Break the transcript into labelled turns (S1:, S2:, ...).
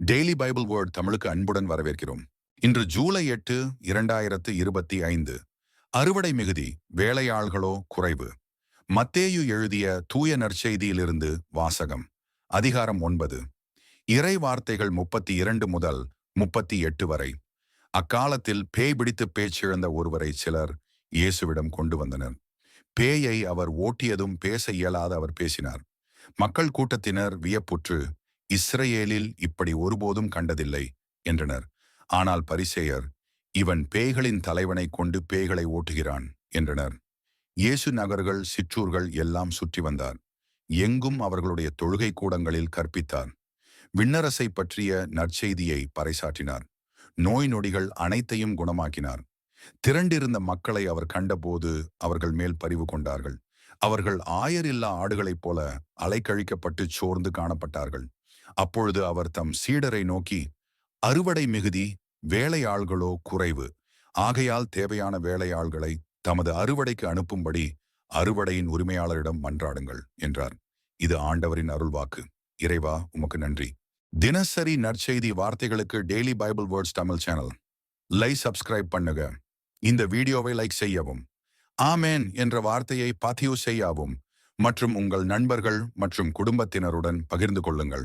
S1: Daily Bible word தமிழுக்கு அன்புடன் வரவேற்கிறோம். இன்று ஜூலை எட்டு இரண்டாயிரத்து இருபத்தி ஐந்து. அறுவடை மிகுதி வேலையாள்களோ குறைவு. மத்தேயு எழுதிய தூய நற்செய்தியிலிருந்து வாசகம் அதிகாரம் ஒன்பது. இறை வார்த்தைகள் முப்பத்தி இரண்டு முதல் முப்பத்தி எட்டு வரை. அக்காலத்தில் பேய் பிடித்து பேச்சிழந்த ஒருவரை சிலர் இயேசுவிடம் கொண்டு வந்தனர். பேயை அவர் ஓட்டியதும் பேச இயலாத அவர் பேசினார். மக்கள் கூட்டத்தினர் வியப்புற்று இஸ்ரேலில் இப்படி ஒருபோதும் கண்டதில்லை என்றனர். ஆனால் பரிசேயர் இவன் பேய்களின் தலைவனை கொண்டு பேய்களை ஓட்டுகிறான் என்றனர். இயேசு நகர்கள் சிற்றூர்கள் எல்லாம் சுற்றி வந்தார். எங்கும் அவர்களுடைய தொழுகை கூடங்களில் கற்பித்தார். விண்ணரசை பற்றிய நற்செய்தியை பறைசாற்றினார். நோய் நொடிகள் அனைத்தையும் குணமாக்கினார். திரண்டிருந்த மக்களை அவர் கண்டபோது அவர்கள் மேல் பரிவு கொண்டார்கள். அவர்கள் ஆயரில்லா ஆடுகளைப் போல அலைக்கழிக்கப்பட்டு சோர்ந்து காணப்பட்டார்கள். அப்பொழுது அவர் தம் சீடரை நோக்கி அறுவடை மிகுதி வேலையாள்களோ குறைவு. ஆகையால் தேவையான வேலையாள்களை தமது அறுவடைக்கு அனுப்பும்படி அறுவடையின் உரிமையாளரிடம் மன்றாடுங்கள் என்றார். இது ஆண்டவரின் அருள்வாக்கு. இறைவா உமக்கு நன்றி. தினசரி நற்செய்தி வார்த்தைகளுக்கு daily Bible words Tamil channel. Like subscribe பண்ணுங்க இந்த வீடியோவை லைக் செய்யவும். ஆமேன் என்ற வார்த்தையை பதிவு செய்யவும். மற்றும் உங்கள் நண்பர்கள் மற்றும் குடும்பத்தினருடன் பகிர்ந்து கொள்ளுங்கள்.